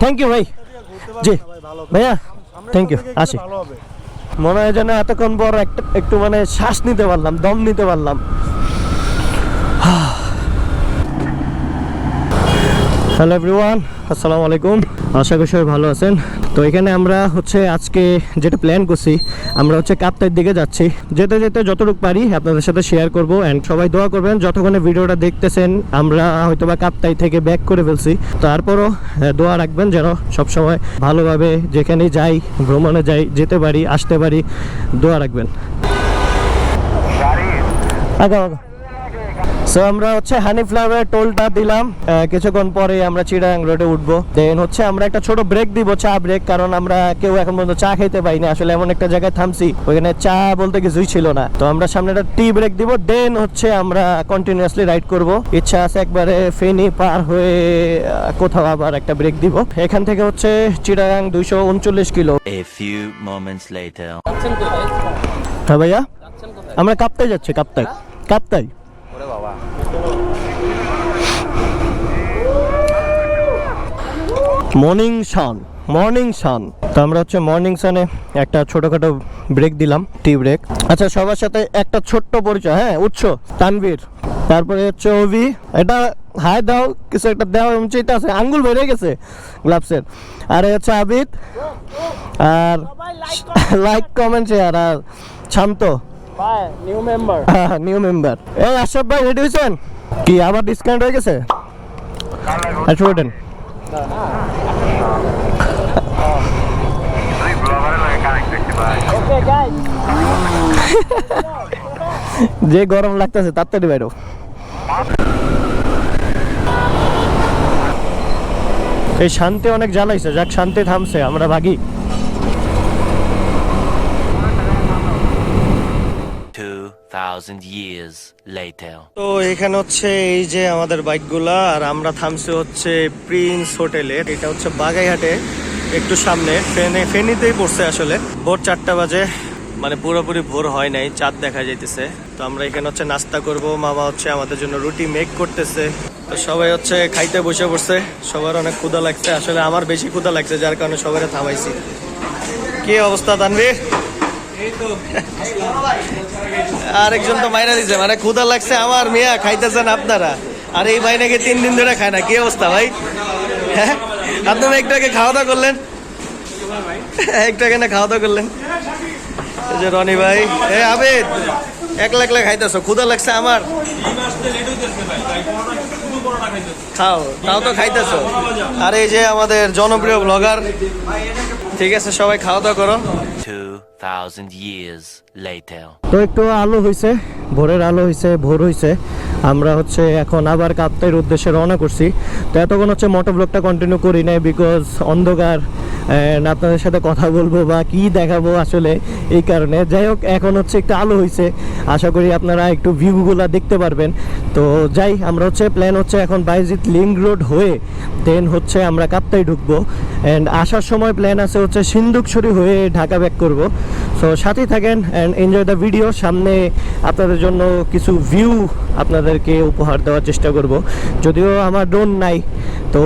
Thank you ভাই। জি। ভাইয়া thank you আসি। মনে হয় যেন এতক্ষণ পর একটা একটু মানে শ্বাস নিতে পারলাম দম নিতে পারলাম। হ্যালো এভরিওয়ান আসসালামু আলাইকুম। আশা করি সবাই ভালো আছেন। তো এখানে আমরা হচ্ছে আজকে যেটা প্ল্যান করছি, আমরা হচ্ছে কাপ্তাইয়ের দিকে যাচ্ছি। যেতে যেতে যতটুকু পারি আপনাদের সাথে শেয়ার করব অ্যান্ড সবাই দোয়া করবেন, যতক্ষণে ভিডিওটা দেখতেছেন, আমরা হয়তো বা কাপ্তাই থেকে ব্যাক করে ফেলছি। তারপরও দোয়া রাখবেন যেন সবসময় ভালোভাবে যেখানে যাই, ভ্রমণে যাই, যেতে পারি, আসতে পারি, দোয়া রাখবেন। আগা আগা সো আমরা হচ্ছে হানি ফ্লাওয়ার টোলটা দিলাম। কিছুক্ষণ পরে আমরা চিড়াং রোডে উঠবো। দেন হচ্ছে আমরা একটা ছোট ব্রেক দিব চা ব্রেক কারণ আমরা কেউ এখন পর্যন্ত চা খেতে পাইনি। আসলে এমন একটা জায়গায় থামছি ওইখানে চা বলতে কিছুই ছিল না। তো আমরা সামনে একটা টি ব্রেক দিব দেন হচ্ছে আমরা কন্টিনিউয়াসলি রাইড করব। ইচ্ছা আছে একবারে ফেনি পার হয়ে কোথাও আবার একটা ব্রেক দিব। এখান থেকে হচ্ছে চিড়াং দুইশো উনচল্লিশ কিলো. হ্যাঁ ভাইয়া? আমরা কাপ্তাই যাচ্ছি Kaptai. Kaptai. Morning sun morning sun তো আমরা হচ্ছে মর্নিং সানে একটা ছোটখাটো ব্রেক দিলাম টি ব্রেক আচ্ছা সবার সাথে একটা ছোট্ট পরিচয় হ্যাঁ উৎস তানভীর। তারপরে হচ্ছে অভি এটা হাই দাও কিছু একটা দেওয়া উচিত আছে আঙ্গুল বেড়ে গেছে গ্লাভসের। আর এই হচ্ছে আবিদ আর লাইক কমেন্ট শেয়ার আর Shanto. New member new member এই আশরাফ ভাই রেডি হয়েছেন? কি আবার ডিসকাউন্ট হয়ে গেছে? আচ্ছা ওঠেন যে গরম লাগতেছে তার তাড়াতাড়ি বাইরো এই শান্তি অনেক জ্বালাইছে যাক শান্তি থামছে আমরা ভাগি। 2000 years later. তো এখানে হচ্ছে এই যে আমাদের বাইকগুলা আর আমরা থামছি হচ্ছে প্রিন্স হোটেলে এটা হচ্ছে বাগাইহাটে একটু সামনে। ফেনে ফেনিতেই পড়ছে আসলে। ভোর চারটা বাজে মানে পুরোপুরি ভোর হয় নাই চাঁদ দেখা যাইতেছে। তো আমরা এখানে হচ্ছে নাস্তা করব মামা হচ্ছে আমাদের জন্য রুটি মেক করতেছে। তো সবাই হচ্ছে খাইতে বসে পড়ছে। সবার অনেক ক্ষুদা লাগছে। আসলে আমার বেশি ক্ষুদা লাগছে যার কারণে সবাই থামাইছি। কি অবস্থা তানভীর? এই তো আরেকজন তো মাইরা দিছে মানে ক্ষুধা লাগছে আমার মিয়া, খাইতেছেন আপনারা। আর এই ভাই নাকি তিন দিন ধরে খায় না, কি অবস্থা ভাই? হ্যাঁ? আপনি একটু আগে খাওয়া দাওয়া করলেন? একটু আগে না খাওয়া দাওয়া করলেন? যে রনি ভাই এ আবেদ, একলা একলা খাইতেছো, ক্ষুধা লাগছে আমার। খাও, তাও তো খাইতেছো। আর এই যে আমাদের জনপ্রিয় ব্লগার ঠিক আছে, সবাই খাওয়া দাওয়া করো। Thousand years later. তো একটু আলো হয়েছে ভোরের আলো হয়েছে ভোর হয়েছে আমরা হচ্ছে এখন আবার কাপ্তাইয়ের উদ্দেশ্যে রওনা করছি। তো এতক্ষণ হচ্ছে মোটো ব্লগটা কন্টিনিউ করি নাই বিকজ অন্ধকার আপনাদের সাথে কথা বলব বা কি দেখাবো আসলে এই কারণে। যাই হোক, এখন হচ্ছে একটু আলো হয়েছে আশা করি আপনারা একটু ভিউগুলো দেখতে পারবেন। তো যাই, আমরা হচ্ছে প্ল্যান হচ্ছে এখন বাইজিৎ লিঙ্ক রোড হয়ে দেন হচ্ছে আমরা কাপ্তাই ঢুকবো। অ্যান্ড আসার সময় প্ল্যান আছে হচ্ছে সিন্ধুকছড়ি হয়ে ঢাকা ব্যাক করব। সো সাথেই থাকেন অ্যান্ড এনজয় দ্য ভিডিও সামনে আপনাদের জন্য কিছু ভিউ আপনাদেরকে উপহার দেওয়ার চেষ্টা করব। যদিও আমার ড্রোন নাই, তো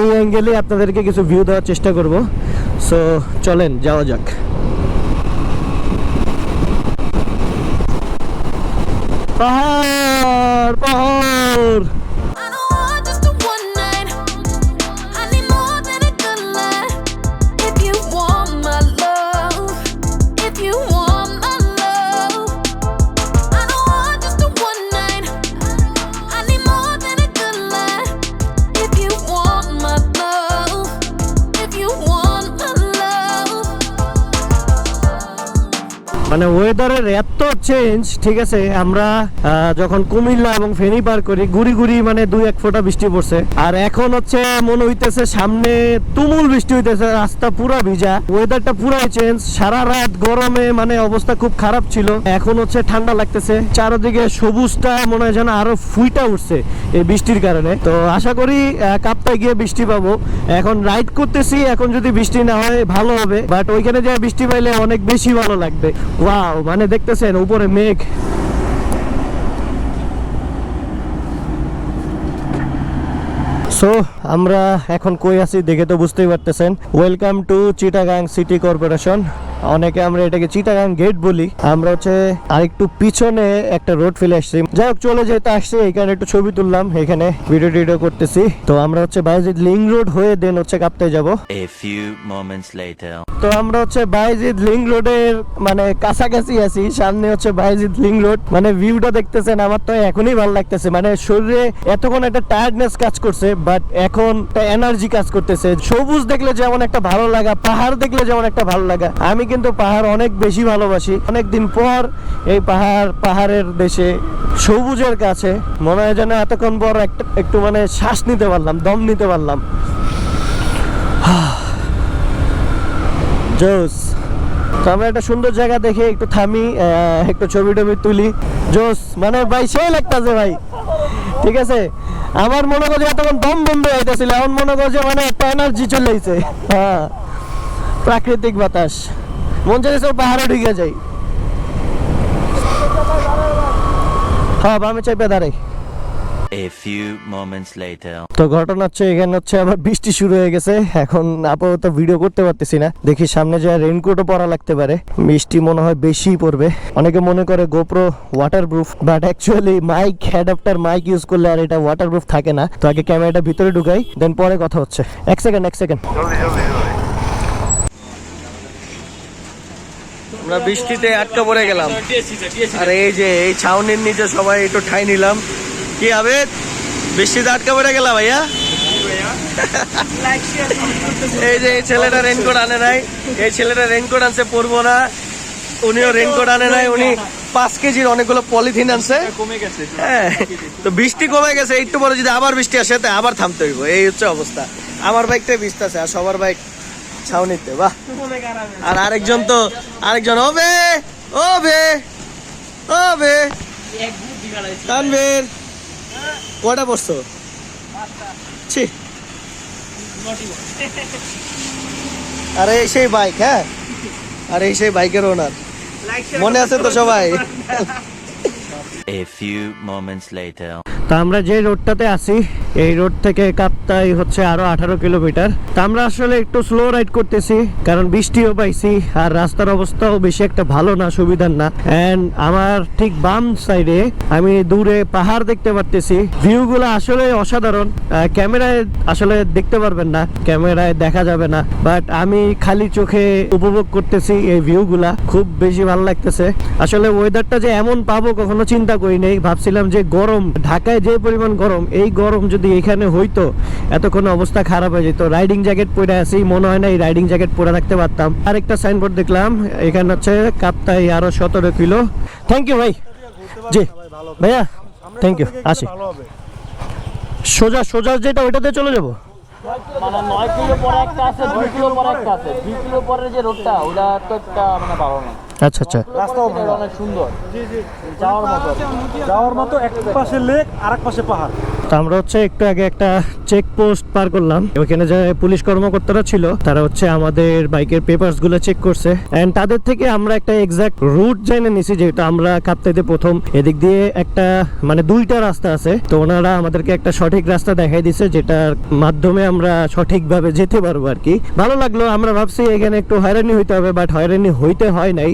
এই অ্যাঙ্গেলে আপনাদেরকে কিছু ভিউ দেওয়ার চেষ্টা করব। সো চলেন, যাওয়া যাক। পাহাড়! মানে ওয়েদারের এত চেঞ্জ ঠিক আছে? আমরা যখন কুমিল্লা এবং ফেনী পার করি, গুড়ি গুড়ি মানে দুই এক ফোঁটা বৃষ্টি পড়ছে। আর এখন হচ্ছে মনে হইতেছে সামনে তুমুল বৃষ্টি হইতেছে, রাস্তা পুরা ভিজা। ওয়েদারটা পুরাই চেঞ্জ সারা রাত গরমে মানে অবস্থা খুব খারাপ ছিল। এখন হচ্ছে ঠান্ডা লাগতেছে, চারদিকে সবুজটা মনে হয় যেন আরও ফুইটা উঠছে এই বৃষ্টির কারণে। তো আশা করি কাপ্তায় গিয়ে বৃষ্টি পাবো। এখন রাইড করতেছি, এখন যদি বৃষ্টি না হয় ভালো হবে বাট ওইখানে যে বৃষ্টি পাইলে অনেক বেশি ভালো লাগবে। ওয়াও মানে দেখতেছেন, উপরে মেঘ। সো আমরা এখন কই আছি দেখে তো বুঝতেই পারতেছেন। Welcome to Chittagong city corporation অনেকে আমরা এটাকে চিটাগাং গেট বলি। আমরা হচ্ছে আরেকটু পিছনে একটা রোড ফেলে আসছি। যাই হোক চলে যেতে আসছি। এখানে একটু ছবি তুললাম এখানে ভিডিও টিডিও করতেছি। তো আমরা হচ্ছে বাইজিদ লিং রোড হয়ে দেন হচ্ছে কাপ্তায় যাব. তো আমরা হচ্ছে বাইজিদ লিং রোডের মানে কাছাকাছি আছি। সামনে হচ্ছে বাইজিদ লিং রোড। মানে ভিউটা দেখতেছেন আমার তো এখনই ভালো লাগতেছে। মানে শরীরে এতক্ষণ একটা টায়ার্ডনেস কাজ করছে বাট এখন একটা এনার্জি কাজ করতেছে। সবুজ দেখলে যেমন একটা ভালো লাগা পাহাড় দেখলে যেমন একটা ভালো লাগা। আমি কিন্তু পাহাড় অনেক বেশি ভালোবাসি। অনেক দিন পর এই পাহাড়, পাহাড়ের দেশে সবুজের কাছে মনে হয় যেন এতক্ষণ পর একটা, একটু মানে শ্বাস নিতে পারলাম, দম নিতে পারলাম। জোস। তো আমরা একটা সুন্দর জায়গা দেখে একটু থামি একটু ছবি টবি তুলি। জোস মানে ভাই, সেই লাগতেছে ভাই। ঠিক আছে? আমার মনে করছে এতক্ষণ দম বন্ধ হইতেছিল এখন মনে করছে মানে একটা এনার্জি চলে হ্যাঁ। প্রাকৃতিক বাতাস। মন চাইছে পাহাড়ে ঢুকে যাই। হ্যাঁ বামে চাইপে দাঁড়াই। A few moments later. তো ঘটনা হচ্ছে এখানে হচ্ছে আবার বৃষ্টি শুরু হয়ে গেছে। এখন আপাতত ভিডিও করতে পারতেছি না। দেখি সামনে যায় রেইনকোটও পরা লাগতে পারে। বৃষ্টি মনে হয় বেশি পড়বে। অনেকে মনে করে GoPro waterproof but actually mic adapter mic use করলে আর এটা ওয়াটারপ্রুফ থাকে না। তো আগে ক্যামেরাটা ভিতরে ঢুকাই দেন পরে কথা হচ্ছে। এক সেকেন্ড এক সেকেন্ড আমরা বৃষ্টিতে আটকা পড়ে গেলাম। আর এই যে, এই ছাউনির নিচে সবাই একটু ঠাই নিলাম। কি আবেদ? বৃষ্টিতে আটকা পড়ে গেলাম ভাইয়া? এই যে, এই ছেলেটা রেনকোট আনে নাই। এই ছেলেটা রেনকোট আনছে, পরবো না। উনিও রেনকোট আনে নাই, উনি পাঁচ কেজির অনেকগুলো পলিথিন আনছে। হ্যাঁ তো বৃষ্টি কমে গেছে, একটু পরে যদি আবার বৃষ্টি আসে, তো আবার থামতে হইব। এই হচ্ছে অবস্থা। আমার বাইকটাই বৃষ্টি আছে, আর সবার বাইক ছাউনিতে বাহ। আর আরেকজন তো আরেকজন ওবে ওবে ওবে তানভীর কটা পড়ছো? ছি। আরে এই সেই বাইক হ্যাঁ? আরে এই সেই বাইকের ওনার মনে আছে তো সবাই? A few moments later. তা আমরা যে রোডটাতে আছি এই রোড থেকে কাপ্তাই হচ্ছে আরও আঠারো কিলোমিটার। তা আমরা আসলে একটু স্লো রাইড করতেছি, কারণ বৃষ্টিও পাইছি, আর রাস্তার অবস্থাও বেশি একটা ভালো না, সুবিধার না। এন্ড আমার ঠিক বাম সাইডে আমি দূরে পাহাড় দেখতে পারতেছি। ভিউগুলো আসলে অসাধারণ। ক্যামেরায় আসলে দেখতে পারবেন না ক্যামেরায় দেখা যাবে না। বাট আমি খালি চোখে উপভোগ করতেছি এই ভিউগুলা খুব বেশি ভালো লাগতেছে। আসলে ওয়েদারটা যে এমন পাবো কখনো চিন্তা করি নাই। ভাবছিলাম যে গরম, ঢাকায় যে পরিমাণ গরম, এই গরম যদি এখানে হইতো এতক্ষণ অবস্থা খারাপ হয়ে যেত। রাইডিং জ্যাকেট পরে আছি মনে হয় না এই রাইডিং জ্যাকেট পরে থাকতে পারতাম। আরেকটা সাইনবোর্ড দেখলাম এখানে হচ্ছে কাপ্তাই আরও সতেরো কিলো। থ্যাংক ইউ ভাই। জি ভাইয়া থ্যাংক ইউ আসি। সোজা সোজা যেটা ওইটাতে চলে যাব। মানে নয় কিলো পরে একটা আছে দুই কিলো পরে একটা আছে। দুই কিলো পরে যে রোডটা ওটা তো একটা মানে ভালো না। আচ্ছা আচ্ছা। রাস্তাও অনেক সুন্দর। যাওয়ার মতো। যাওয়ার মতো। এক পাশে লেক আর এক পাশে পাহাড়। তো আমরা হচ্ছে একটু আগে একটা চেক পোস্ট পার করলাম। ওখানে যে পুলিশ কর্মকর্তারা ছিল তারা হচ্ছে আমাদের বাইকের পেপারসগুলো চেক করছে তাদের থেকে আমরা একটা এক্সাক্ট রুট জেনে নিছি যেটা আমরা কাপ্তাইতে প্রথম। এদিক দিয়ে একটা মানে দুইটা রাস্তা আছে। তো ওনারা আমাদেরকে একটা সঠিক রাস্তা দেখাই দিছে যেটার মাধ্যমে আমরা সঠিকভাবে যেতে পারব আর কি। ভালো লাগল আমরা ভাবছি এখানে একটু হয়রানি হইতে হবে বাট হয়রানি হইতে হয় নাই.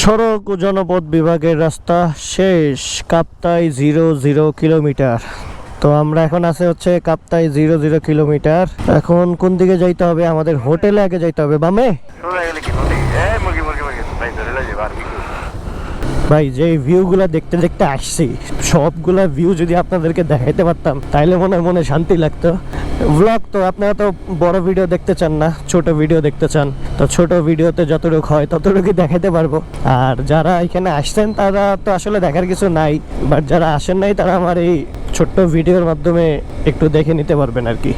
সড়ক ও জনপথ বিভাগের রাস্তা শেষ কাপ্তাই জিরো জিরো কিলোমিটার তো আমরা এখন আছে হচ্ছে কাপ্তাই জিরো জিরো কিলোমিটার এখন কোন দিকে যাইতে হবে? আমাদের হোটেলে আগে যাইতে হবে, বামে? ভাই, যে ভিউগুলা দেখতে দেখতে আসছি, সবগুলা ভিউ যদি আপনাদেরকে দেখাইতে পারতাম, তাইলে মনে মনে শান্তি লাগতো। ব্লগ তো আপনারা তো বড় ভিডিও দেখতে চান না, ছোট ভিডিও দেখতে চান। তো ছোট ভিডিওতে যতটুকু হয় ততটুকু দেখাতে পারব। আর যারা এখানে আসছেন, তারা তো আসলে দেখার কিছু নাই। বাট যারা আসেন নাই, তারা আমার এই ছোট্ট ভিডিওর মাধ্যমে একটু দেখে নিতে পারবেন আর কি।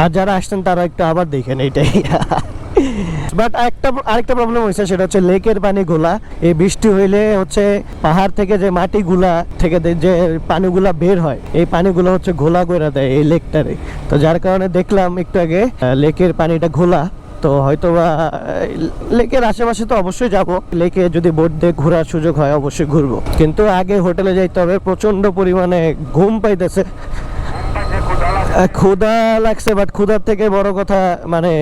আর যারা আসছেন, তারা একটু আবার দেখেন, এইটাই। বাট একটা আরেকটা প্রবলেম হয়েছে, সেটা হচ্ছে লেকের পানি গোলা এই বৃষ্টি হইলে হচ্ছে পাহাড় থেকে যে মাটিগুলা থেকে যে পানিগুলা বের হয়, এই পানিগুলো হচ্ছে ঘোলা করে দেয় এই লেকটারে। তো যার কারণে দেখলাম একটু আগে লেকের পানিটা ঘোলা। তো হয়তো বা লেকের আশেপাশে তো অবশ্যই যাব। লেকে যদি বোট দিয়ে ঘোরার সুযোগ হয়, অবশ্যই ঘুরবো। কিন্তু আগে হোটেলে যাইতে হবে প্রচণ্ড পরিমাণে ঘুম পাইতেছে। ক্ষুধা লাগছে বাট ক্ষুধার থেকে বড় কথা মানে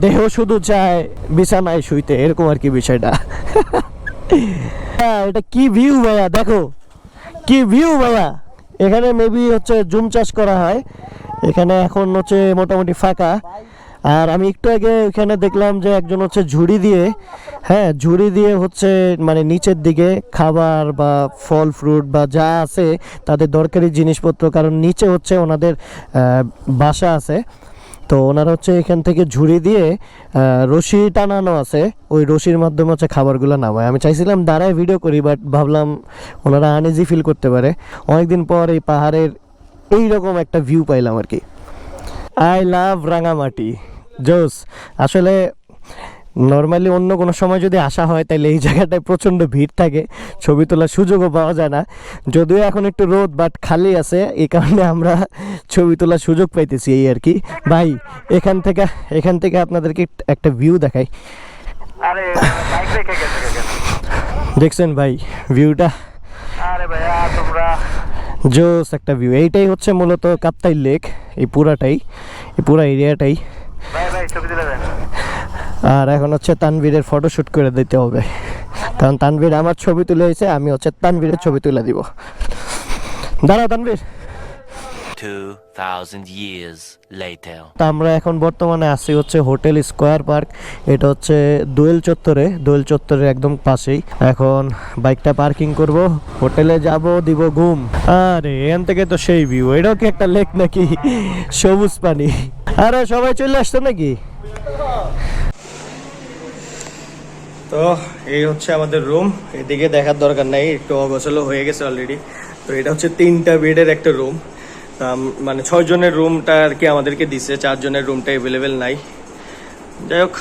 দেহ শুধু চায় বিছানায় শুইতে এরকম আর কি বিষয়টা। হ্যাঁ, এটা কি ভিউ ভাইয়া? দেখো কি ভিউ ভাইয়া? এখানে মেবি হচ্ছে জুম চাষ করা হয়। এখানে এখন হচ্ছে মোটামুটি ফাঁকা। আর আমি একটু আগে এখানে দেখলাম যে একজন হচ্ছে ঝুড়ি দিয়ে হ্যাঁ ঝুড়ি দিয়ে হচ্ছে মানে নিচের দিকে খাবার বা ফল, ফ্রুট বা যা আছে তাদের দরকারি জিনিসপত্র, কারণ নিচে হচ্ছে ওনাদের বাসা আছে। তো ওনারা হচ্ছে এখান থেকে ঝুড়ি দিয়ে রশি টানানো আছে। ওই রশির মাধ্যমে হচ্ছে খাবারগুলো নামায়। আমি চাইছিলাম দাঁড়ায় ভিডিও করি বাট ভাবলাম ওনারা আনইজি ফিল করতে পারে। অনেকদিন পর এই পাহাড়ের এইরকম একটা ভিউ পাইলাম আর কি। I love Rangamati. জোস আসলে নর্মালি অন্য কোনো সময় যদি আসা হয় তাহলে এই জায়গাটায় প্রচণ্ড ভিড় থাকে। ছবি তোলার সুযোগও পাওয়া যায় না। যদিও এখন একটু রোদ বাট খালি আছে। এই কারণে আমরা ছবি তোলার সুযোগ পাইতেছি এই আর কি। ভাই এখান থেকে এখান থেকে আপনাদেরকে একটা ভিউ দেখাই। দেখছেন ভাই ভিউটা আরে জোস একটা ভিউ এইটাই হচ্ছে মূলত কাপ্তাই লেক এই পুরাটাই এই পুরা এরিয়াটাই আর এখন হচ্ছে তানভীরের ফটোশ্যুট করে দিতে হবে। কারণ তানভীর আমার ছবি তুলে হয়েছে আমি হচ্ছে তানভীরের ছবি তুলে দিব। দাঁড়াও তানভীর। 2,000 years later. তা আমরা এখন বর্তমানে আছি হচ্ছে হোটেল স্কোয়ার পার্ক। এটা হচ্ছে দোয়েল চত্বরে দোয়েল চত্বরের একদম পাশেই। এখন বাইকটা পার্কিং করব হোটেলে যাব দিব ঘুম। আরে এখান থেকে তো সেই ভিউ এটাও কি একটা লেক নাকি? সবুজ পানি। আরে সবাই চলে আসতো নাকি? তো এই হচ্ছে আমাদের রুম এদিকে দেখার দরকার নাই একটু অগোছালো হয়ে গেছে অলরেডি তো এটা হচ্ছে তিনটা বেডের একটা রুম মানে ছয় জনের রুমটা আর কি আমাদেরকে দিছে চারজনের রুমটা অ্যাভেলেবেল নাই। যাই হোক,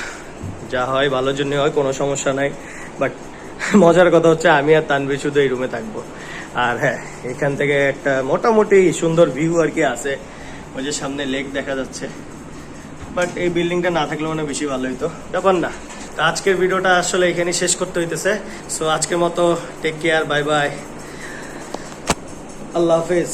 যা হয় ভালোর জন্য হয়, কোনো সমস্যা নাই। বাট মজার কথা হচ্ছে আমি আর তানবি শুধু এই রুমে থাকব। আর হ্যাঁ এখান থেকে একটা মোটামুটি সুন্দর ভিউ আর কি আছে। ওই যে সামনে লেক দেখা যাচ্ছে। বাট এই বিল্ডিংটা না থাকলে মনে বেশি ভালো হইতো। ব্যাপার না, তো আজকের ভিডিওটা আসলে এখানে শেষ করতে হইতেছে। সো আজকের মতো টেক কেয়ার বাই বাই আল্লাহ হাফেজ।